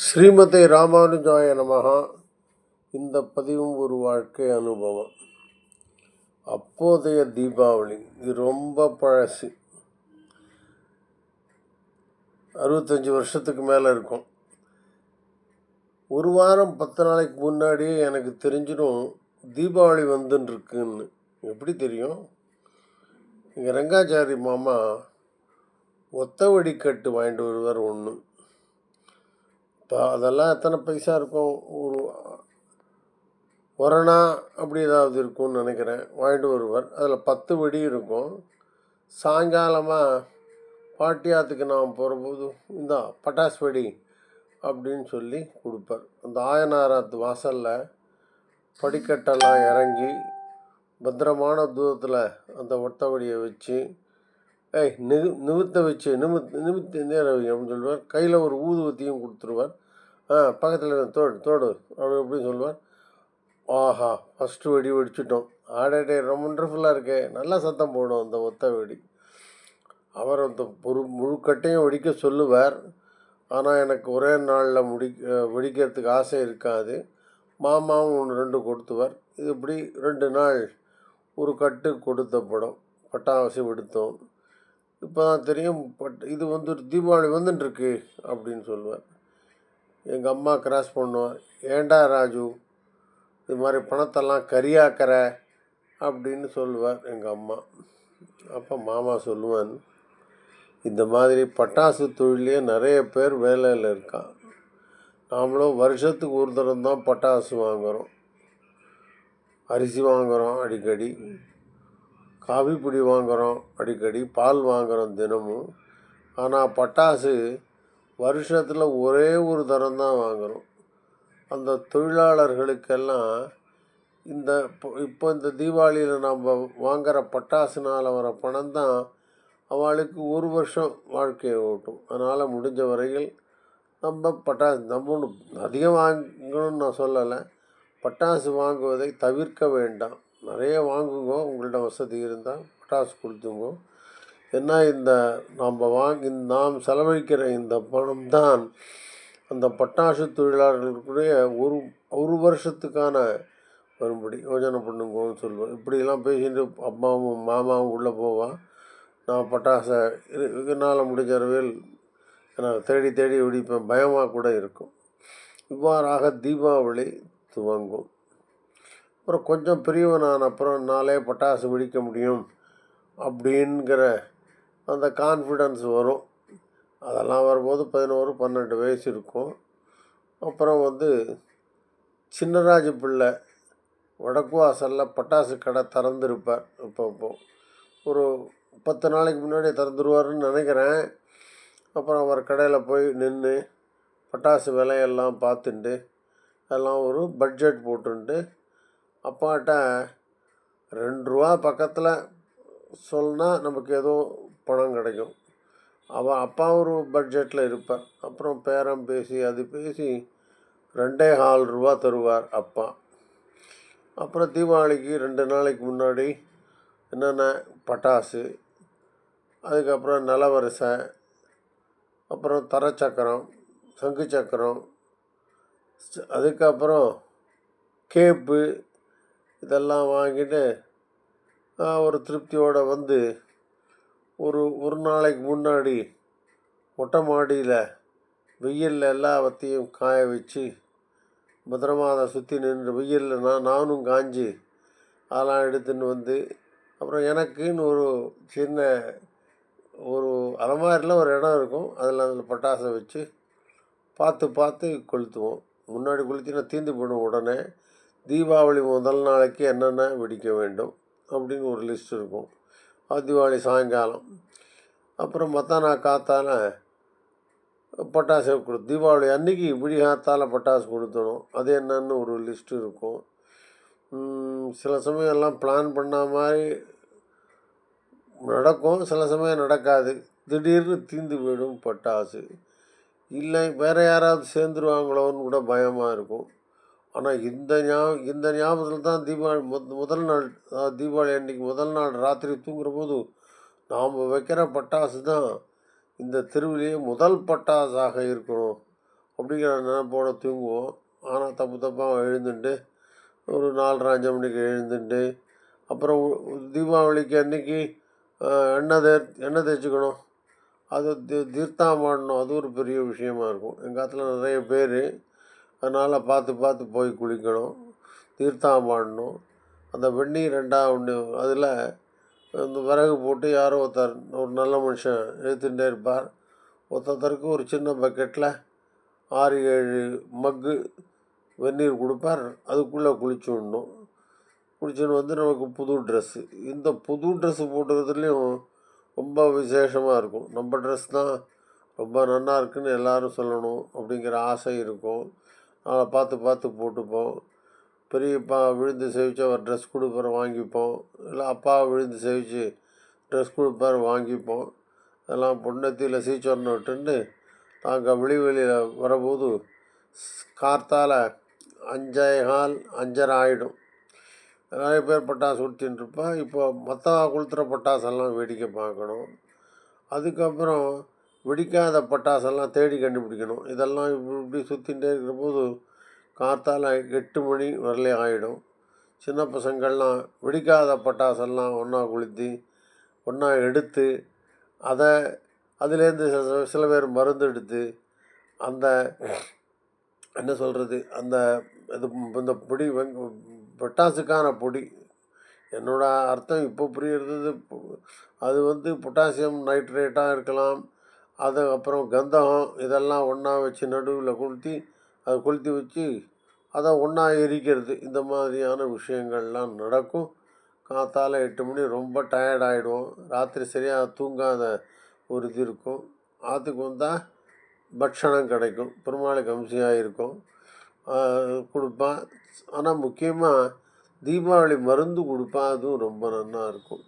ஸ்ரீமதி ராமானுஜாய நமகா இந்த பதிவும் ஒரு வாழ்க்கை அனுபவம். அப்போதைய தீபாவளி இது ரொம்ப பழசு. அறுபத்தஞ்சி வருஷத்துக்கு மேலே இருக்கும். ஒரு வாரம் பத்து நாளைக்கு முன்னாடியே எனக்கு தெரிஞ்சிடும் தீபாவளி வந்துன்னுருக்குன்னு எப்படி தெரியும்? எங்கள் ரங்காச்சாரி மாமா ஒத்த வெடிக்கட்டு வாங்கிட்டு வருவார் ஒன்று இப்போ அதெல்லாம் எத்தனை பைசா இருக்கும்? ஒரு ஒரணா அப்படி ஏதாவது இருக்கும்னு நினைக்கிறேன். வாங்கிட்டு வருவார். அதில் பத்து வெடி இருக்கும். சாயங்காலமாக பாட்டியாத்துக்கு நான் போகிறபோது இந்த பட்டாசு வெடி அப்படின்னு சொல்லி கொடுப்பார். அந்த ஆயனாராத்து வாசலில் படிக்கட்டெல்லாம் இறங்கி பத்திரமான தூரத்தில் அந்த ஒட்ட வெடியை வச்சு ஏய் நிகு நிமித்த வச்சு நிமித் நிமித்த நேரம் அப்படின்னு சொல்லுவார். கையில் ஒரு ஊதுவத்தியும் கொடுத்துருவார். ஆ பக்கத்தில் தோடு தோடு அப்படி அப்படின்னு சொல்லுவார். ஆஹா ஃபஸ்ட்டு வெடி வெடிச்சிட்டோம். ஆடே ரொம்ப ஒண்டர்ஃபுல்லாக இருக்கே. நல்லா சத்தம் போடும் அந்த ஒத்த வெடி. அவர் அந்த ஒரு முழுக்கட்டையும் வெடிக்க சொல்லுவார். ஆனால் எனக்கு ஒரே நாளில் முடி வெடிக்கிறதுக்கு ஆசை இருக்காது. மாமாவும் ஒன்று ரெண்டு கொடுத்துவார். இது இப்படி ரெண்டு நாள் ஒரு கட்டு கொடுத்த படம். பட்டாசு வெடித்தோம். இப்போ தான் தெரியும் பட் இது வந்து தீபாவளி வந்துட்டுருக்கு அப்படின்னு சொல்லுவார். எங்கள் அம்மா கிராஸ் பண்ணுவார் ஏண்டா ராஜு இது மாதிரி பணத்தெல்லாம் கரியாக்கிற? அப்படின்னு சொல்லுவார் எங்கள் அம்மா. அப்போ மாமா சொல்லுவான் இந்த மாதிரி பட்டாசு தொழிலே நிறைய பேர் வேலையில் இருக்கான். நாமளும் வருஷத்துக்கு ஒரு தரம் தான் பட்டாசு வாங்குகிறோம் அரிசி வாங்குகிறோம் அடிக்கடி. காஃபி பொடி வாங்குகிறோம் அடிக்கடி. பால் வாங்குகிறோம் தினமும். ஆனால் பட்டாசு வருஷத்தில் ஒரே ஒரு தரம் தான் வாங்குகிறோம் அந்த தொழிலாளர்களுக்கெல்லாம் இந்த இப்போ- இப்போ இந்த தீபாவளியில் நம்ம வாங்குகிற பட்டாசுனால் வர பணம் தான் அவளுக்கு ஒரு வருஷம் வாழ்க்கையை ஓட்டும். அதனால் முடிஞ்ச வரையில் நம்ம பட்டாசு நம்ம ஒன்று அதிகம் வாங்கணும்னு நான் சொல்லலை. பட்டாசு வாங்குவதை தவிர்க்க வேண்டாம். நிறைய வாங்குங்க உங்கள்ட்ட வசதி இருந்தால் பட்டாசு கொடுத்துங்க. ஏன்னா இந்த நாம் வாங்கி நாம் செலவழிக்கிற இந்த பணம் தான் அந்த பட்டாசு தொழிலாளர்களுக்குடைய ஒரு ஒரு வருஷத்துக்கான வரும்படி. யோஜனை பண்ணுங்கன்னு சொல்லுவோம். இப்படியெல்லாம் பேசிட்டு அம்மாவும் மாமாவும் உள்ளே போவான் நான் பட்டாசை இதனால் முடிஞ்ச அளவில் நான் தேடி தேடி வெடிப்பேன். பயமாக கூட இருக்கும். இவ்வாறாக தீபாவளி துவங்கும். அப்புறம் கொஞ்சம் பெரியவனான அப்புறம் நாளே பட்டாசு வெடிக்க முடியும் அப்படிங்கிற அந்த கான்ஃபிடன்ஸ் வரும். அதெல்லாம் வரும்போது பதினோரு பன்னெண்டு வயசு இருக்கும். அப்புறம் வந்து சின்னராஜ பிள்ளை வடக்கு வாசலில் பட்டாசு கடை திறந்துருப்பார். இப்போ இப்போ ஒரு பத்து நாளைக்கு முன்னாடி திறந்துருவாருன்னு நினைக்கிறேன். அப்புறம் அவர் கடையில் போய் நின்று பட்டாசு விலையெல்லாம் பார்த்துட்டு எல்லாம் ஒரு பட்ஜெட் போட்டுன்ட்டு அப்பாட்ட ரெண்டு ரூபா பக்கத்தில் சொன்னால் நமக்கு ஏதோ பணம் கிடைக்கும். அவன் அப்பா ஒரு பட்ஜெட்டில் இருப்பார். அப்புறம் பேரம் பேசி அது பேசி ரெண்டே கால் ரூபா தருவார் அப்பா. அப்புறம் தீபாவளிக்கு ரெண்டு நாளைக்கு முன்னாடி என்னென்ன? பட்டாசு அதுக்கப்புறம் நலவரிசை அப்புறம் தரச்சக்கரம் சங்கு சக்கரம் அதுக்கப்புறம் கேப்பு இதெல்லாம் வாங்கிட்டு ஒரு திருப்தியோடு வந்து ஒரு ஒரு நாளைக்கு முன்னாடி மொட்டை மாடியில் வெயிலில் எல்லாத்தையும் காய வச்சு பத்திரமா அதை சுற்றி நின்று வெயிலில் நான் நானும் காஞ்சி அதெல்லாம் எடுத்துன்னு வந்து அப்புறம் எனக்குன்னு ஒரு சின்ன ஒரு அலமாரியில் ஒரு இடம் இருக்கும். அதில் அதில் பட்டாசை வச்சு பார்த்து பார்த்து கொளுத்துவோம். முன்னாடி கொளுத்தினா தீந்து போடும் உடனே. தீபாவளி முதல் நாளைக்கு என்னென்ன வெடிக்க வேண்டும் அப்படின்னு ஒரு லிஸ்ட் இருக்கும். தீபாவளி சாயங்காலம். அப்புறம் மத்தானா நாள் பட்டாசு கொடு தீபாவளி அன்றைக்கி இப்படி காத்தால பட்டாசு கொடுத்தணும். அது என்னன்னு ஒரு லிஸ்ட்டு இருக்கும். சில சமயம் எல்லாம் பிளான் பண்ண மாதிரி நடக்கும். சில சமயம் நடக்காது. திடீர்னு தீந்து போயிடும் பட்டாசு. இல்லை வேறு யாராவது சேர்ந்துருவாங்களோன்னு கூட பயமாக இருக்கும். ஆனால் இந்த ஞாபகம் இந்த ஞாபகத்தில் தான் தீபாவளி மு முதல் நாள் தீபாவளி அன்றைக்கி முதல் நாள் ராத்திரி தூங்குற போது நாம் வைக்கிற பட்டாசு தான் இந்த தெருவிலேயே முதல் பட்டாசாக இருக்கணும் அப்படிங்கிற நினைப்போட தூங்குவோம். ஆனால் தப்பு தப்பாக எழுந்துட்டு ஒரு நாலரை அஞ்சு மணிக்கு எழுந்துட்டு அப்புறம் தீபாவளிக்கு அன்னைக்கு எண்ணெய் தே எண்ணெய் தேய்ச்சிக்கணும். அது தி தீர்த்தம் அது ஒரு பெரிய விஷயமா இருக்கும். எங்கள் காலத்தில் நிறைய பேர் அதனால் பார்த்து பார்த்து போய் குளிக்கணும் தீர்த்தம் அந்த வெந்நீர் ரெண்டாக ஒன்று அதில் இந்த விறகு போட்டு யாரோ ஒருத்தர் ஒரு நல்ல மனுஷன் எழுத்துட்டே இருப்பார். ஒருத்தருக்கு ஒரு சின்ன பக்கெட்டில் ஆறு ஏழு மக்கு வெந்நீர் கொடுப்பார். அதுக்குள்ளே குளிச்சு விடணும் குளிச்சுன்னு வந்து நமக்கு புது ட்ரெஸ்ஸு இந்த புது ட்ரெஸ்ஸு போட்டுக்கிறதுலேயும் ரொம்ப விசேஷமாக இருக்கும். நம்ம ட்ரெஸ் தான் ரொம்ப நல்லா இருக்குன்னு எல்லோரும் சொல்லணும் அப்படிங்கிற ஆசை இருக்கும். பார்த்து பார்த்து போட்டுப்போம். பெரியப்பா விழுந்து சேவிச்சு அவர் ட்ரெஸ் கொடுப்பார் வாங்கிப்போம். இல்லை அப்பா விழுந்து சேவிச்சு ட்ரெஸ் கொடுப்பார் வாங்கிப்போம். அதெல்லாம் பொண்ணத்தியில் சீச்சொன்ன விட்டுண்டு நாங்கள் வெளி வெளியில் வரும்போது கார்த்தால் கார்த்தால அஞ்சே கால் அஞ்சரை ஆகிடும் நிறைய பேர் பட்டாசு ஊற்றின்னு இருப்பா. இப்போ மற்ற கொளுத்துற பட்டாசெல்லாம் வேடிக்கை பார்க்கணும். அதுக்கப்புறம் வெடிக்காத பட்டாசெல்லாம் தேடி கண்டுபிடிக்கணும். இதெல்லாம் இப்படி இப்படி சுற்றிகிட்டே இருக்கிற போது காற்றால் எட்டு மணி வரலே ஆகிடும் சின்ன பசங்கள்லாம் வெடிக்காத பட்டாசெல்லாம் ஒன்றா கொளுத்தி ஒன்றா எடுத்து அதை அதுலேருந்து சில- சில பேர் மருந்து எடுத்து அந்த என்ன சொல்கிறது அந்த இது இந்த பொடி வெங் பட்டாசுக்கான பொடி. என்னோட அர்த்தம் இப்போ புரியுறது அது வந்து பொட்டாசியம் நைட்ரேட்டாக இருக்கலாம் அது அப்புறம் கந்தகம் இதெல்லாம் ஒன்றா வச்சு நடுவில் கொளுத்தி அதை கொளுத்தி வச்சு அதை ஒன்றா எரிக்கிறது. இந்த மாதிரியான விஷயங்கள்லாம் நடக்கும். காத்தால் எட்டு மணி ரொம்ப டயர்ட் ஆகிடுவோம் ராத்திரி சரியாக தூங்காத ஒரு இது இருக்கும். ஆற்றுக்கு வந்தால் பட்சணம் கிடைக்கும். பெருமாளுக்கு அம்சையாக இருக்கும். கொடுப்பான் ஆனால் முக்கியமாக தீபாவளி மருந்து கொடுப்பா. அதுவும் ரொம்ப நல்லா இருக்கும்.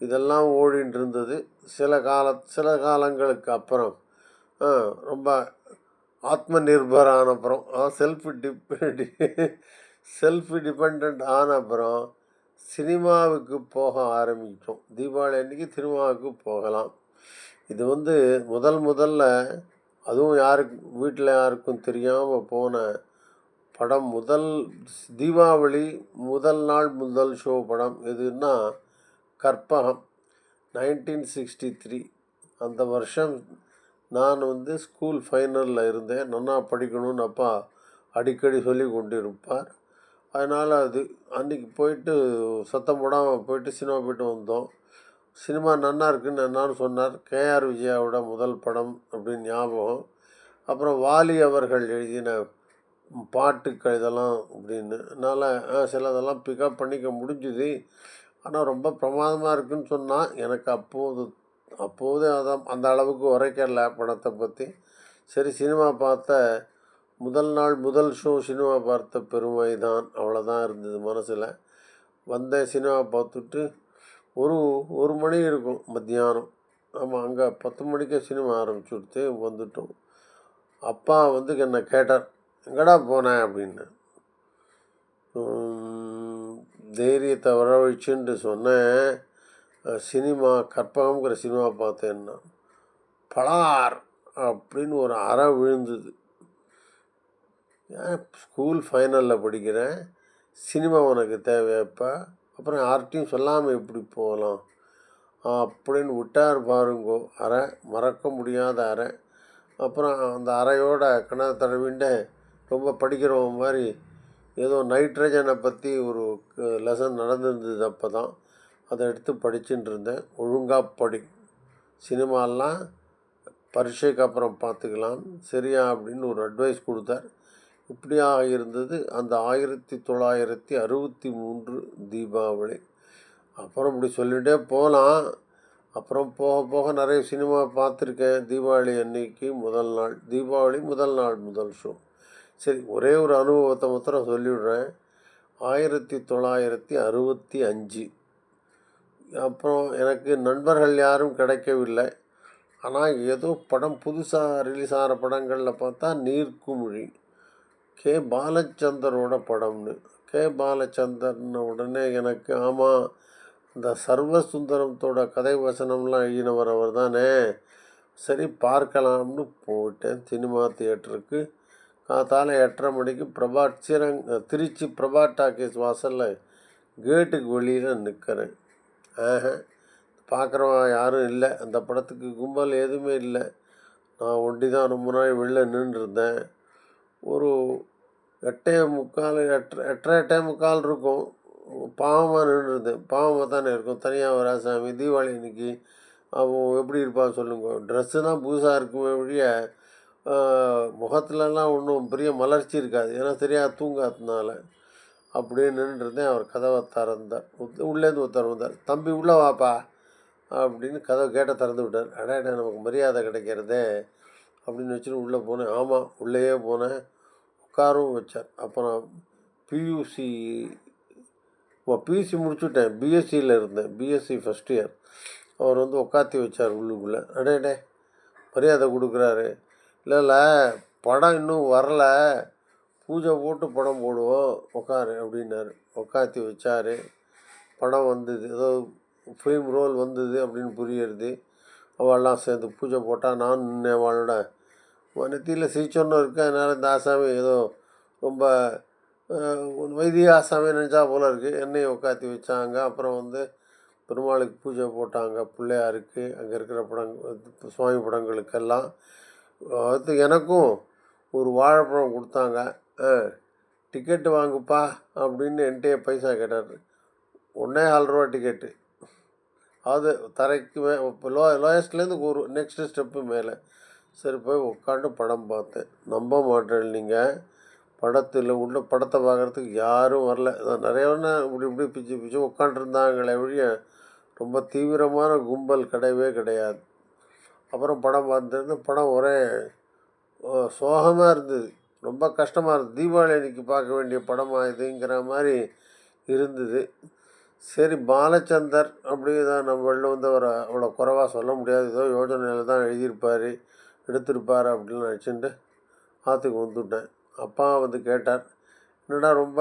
இதெல்லாம் ஓடின்னு இருந்தது சில கால சில காலங்களுக்கு அப்புறம். ரொம்ப ஆத்ம நிர்பர் ஆன அப்புறம் செல்ஃப் டிபெண்ட் செல்ஃப் டிபெண்ட் ஆன அப்புறம் சினிமாவுக்கு போக ஆரம்பித்தோம் தீபாவளி அன்றைக்கி சினிமாவுக்கு போகலாம். இது வந்து முதல் முதல்ல அதுவும் யாருக்கு வீட்டில் யாருக்கும் தெரியாமல் போன படம் முதல் தீபாவளி முதல் நாள் முதல் ஷோ படம் எதுன்னா கற்பகம். நைன்டீன் சிக்ஸ்டி த்ரீ அந்த வருஷம் நான் வந்து ஸ்கூல் ஃபைனலில் இருந்தேன். நல்லா படிக்கணும்னு அப்பா அடிக்கடி சொல்லி கொண்டு இருப்பார் அதனால் அது அன்றைக்கி போயிட்டு சத்தம் போடாமல் போயிட்டு சினிமா போயிட்டு வந்தோம். சினிமா நன்னா இருக்குன்னு என்னான்னு சொன்னார். கேஆர் விஜயாவோட முதல் படம் அப்படின்னு ஞாபகம். அப்புறம் வாலி அவர்கள் எழுதின பாட்டுக்கள் இதெல்லாம் அப்படின்னு. அதனால் சிலதெல்லாம் பிக்கப் பண்ணிக்க முடிஞ்சுது. ஆனால் ரொம்ப பிரமாதமாக இருக்குதுன்னு சொன்னால் எனக்கு அப்போது அப்போது அதான் அந்த அளவுக்கு உரைக்கல படத்தை பற்றி சரி சினிமா பார்த்த முதல் நாள் முதல் ஷோ சினிமா பார்த்த பெருமை தான். அவ்வளோதான் இருந்தது மனசில். வந்த சினிமா பார்த்துட்டு ஒரு ஒரு மணி இருக்கும் மத்தியானம். ஆமாம் அங்கே பத்து மணிக்கே சினிமா ஆரம்பிச்சுட்டு வந்துட்டோம். அப்பா வந்து என்னை கேட்டார் எங்கடா போனேன் அப்படின்னு. தைரியத்தை வரவழைச்சுன்ட்டு சொன்னேன். சினிமா கற்பகம்ங்கிற சினிமா பார்த்தேன்னா பலார் அப்படின்னு ஒரு அறை விழுந்தது. ஏன் ஸ்கூல் ஃபைனலில் படிக்கிறேன். சினிமா உனக்கு தேவையாப்பா அப்புறம் யார்கிட்டையும் சொல்லாமல் எப்படி போகலாம்? அப்படின்னு விட்டார் பாருங்கோ அறை. மறக்க முடியாத அறை. அப்புறம் அந்த அறையோட கிணறு தடவிண்ட ரொம்ப படிக்கிறவன் மாதிரி ஏதோ நைட்ரஜனை பற்றி ஒரு லெசன் நடந்திருந்தது அப்போ தான் அதை எடுத்து படிச்சுட்டு இருந்தேன். ஒழுங்காக படி. சினிமாலாம் பரீட்சைக்கு அப்புறம் பார்த்துக்கலாம். சரியா அப்படின்னு ஒரு அட்வைஸ் கொடுத்தார். இப்படியாக இருந்தது. அந்த ஆயிரத்தி தொள்ளாயிரத்தி அறுபத்தி மூன்று தீபாவளி. அப்புறம் இப்படி சொல்லிகிட்டே போகலாம். அப்புறம் போக போக நிறைய சினிமா பார்த்துருக்கேன். தீபாவளி அன்னைக்கு முதல் நாள். தீபாவளி முதல் நாள் முதல் ஷோ சரி ஒரே ஒரு அனுபவத்தை மாத்திரம் சொல்லிவிடுறேன். ஆயிரத்தி தொள்ளாயிரத்தி அறுபத்தி அஞ்சு. அப்புறம் எனக்கு நண்பர்கள் யாரும் கிடைக்கவில்லை. ஆனால் ஏதோ படம் புதுசாக ரிலீஸ் ஆகிற படங்களில் பார்த்தா நீர்க்குமிழி கே. பாலச்சந்தரோட படம்னு. கே. பாலச்சந்தர்ன உடனே எனக்கு ஆமாம் இந்த சர்வசுந்தரத்தோட கதை வசனம்லாம் எழுதினவர் அவர் தானே சரி பார்க்கலாம்னு போயிட்டேன். சினிமா தியேட்டருக்கு. காத்தால எட்டரை மணிக்கு பிரபா ஸ்ரீரங் திருச்சி பிரபாட் டாக்கீஸ் வாசலில் கேட்டுக்கு வெளியில் நிற்கிறேன் ஆஹ பார்க்குறவன் யாரும் இல்லை. அந்த படத்துக்கு கும்பல் எதுவுமே இல்லை. நான் ஒண்டி தான் ரொம்ப நாள் வெளில நின்றுருந்தேன். ஒரு எட்டே முக்கால் எட்டரை எட்டரை எட்டே முக்கால் இருக்கும். பாவமாக நின்றுருந்தேன். பாவமாக தானே இருக்கும். தனியாக வராசாமி தீபாவளி இன்னைக்கு அவன் எப்படி இருப்பான்னு சொல்லுங்க. ட்ரெஸ்ஸு தான் புதுசாக இருக்குமே வழியை முகத்துலலாம் ஒன்றும் பெரிய மலர்ச்சி இருக்காது. ஏன்னா சரியாக தூங்காததுனால. அப்படியே நின்றுருந்தேன் அவர் கதவை திறந்தார். உள்ளேருந்து ஒருத்தர் வந்தார். தம்பி உள்ளே வாப்பா. அப்படின்னு கதவை கேட்ட திறந்து விட்டார். அடாடா நமக்கு மரியாதை கிடைக்கிறதே. அப்படின்னு வச்சுட்டு உள்ளே போனேன். ஆமாம் உள்ளேயே போனேன். உட்காரவும் வச்சார். அப்புறம் பியூசி பியூசி முடிச்சுட்டேன். பிஎஸ்சியில் இருந்தேன். பிஎஸ்சி ஃபஸ்ட் இயர் அவர் வந்து உட்காத்தி வச்சார் உள்ளுக்குள்ளே. அடேடே மரியாதை கொடுக்குறாரு. இல்லை இல்லை படம் இன்னும் வரல. பூஜை போட்டு படம் போடுவோம். உட்காரு அப்படின்னாரு. உட்காத்தி வச்சார். படம் வந்தது. ஏதோ ஃபிலிம் ரோல் வந்தது அப்படின்னு புரியுறது. அவள்லாம் சேர்ந்து பூஜை போட்டால் நான் நின்று அவளோட நெத்தியில் சிரிச்சோன்னு இருக்கு? அதனால் இந்த ஆசாமி ஏதோ ரொம்ப வைத்திய ஆசாமி நினச்சா போல் இருக்குது என்னையை உட்காத்தி வச்சாங்க. அப்புறம் வந்து பெருமாளுக்கு பூஜை போட்டாங்க. பிள்ளையாருக்கு அங்கே இருக்கிற படங் சுவாமி படங்களுக்கெல்லாம். அது எனக்கும் ஒரு வாழைப்பழம் கொடுத்தாங்க. ஆ டிக்கெட்டு வாங்குப்பா அப்படின்னு என்கிட்டயே பைசா கேட்டார். ஒன்றே ஆறு ரூபா டிக்கெட்டு அது தரைக்கு மே இப்போ லோ லோயஸ்ட்லேருந்து ஒரு நெக்ஸ்ட்டு ஸ்டெப்பு மேலே. சரி போய் உட்காந்து படம் பார்த்தேன். நம்ப மாட்டேன் நீங்கள் படத்தில் உள்ள படத்தை பார்க்குறதுக்கு யாரும் வரல. அதான் நிறைய இப்படி இப்படி பிச்சு பிச்சு உட்காண்ட்ருந்தாங்களே ஒழிய ரொம்ப தீவிரமான கும்பல் கிடையவே கிடையாது. அப்புறம் படம் பார்த்துருந்து படம் ஒரே சோகமாக இருந்தது. ரொம்ப கஷ்டமாக இருந்தது. தீபாவளி அன்னைக்கு பார்க்க வேண்டிய படமாக இதுங்கிற மாதிரி இருந்தது. சரி பாலச்சந்தர் அப்படி தான் நம்ம வெளில வந்து அவரை அவ்வளோ குறைவாக சொல்ல முடியாது. ஏதோ யோஜனையில் தான் எழுதியிருப்பார் எடுத்திருப்பார் அப்படின்னு நினச்சிட்டு ஆற்றுக்கு வந்துவிட்டேன் அப்பா வந்து கேட்டார் என்னடா ரொம்ப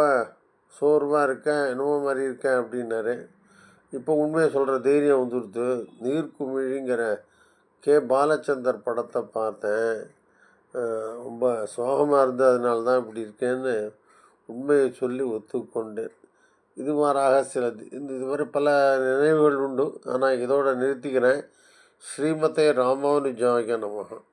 சோர்வாக இருக்கேன் என்னமோ மாதிரி இருக்கேன் அப்படின்னாரு. இப்போ உண்மையை சொல்கிற தைரியம் வந்துடுது நீர்க்குமிழிங்கிற கே. பாலச்சந்தர் படத்தை பார்த்தேன். ரொம்ப சோகமாக இருந்தது. அதனால தான் இப்படி இருக்கேன்னு உண்மையை சொல்லி ஒத்துக்கொண்டேன். இது மாறாக சில இந்த இது மாதிரி பல நினைவுகள் உண்டு. ஆனால் இதோட நிறுத்திக்கிறேன். ஸ்ரீமதே ராமானுஜாய நமகம்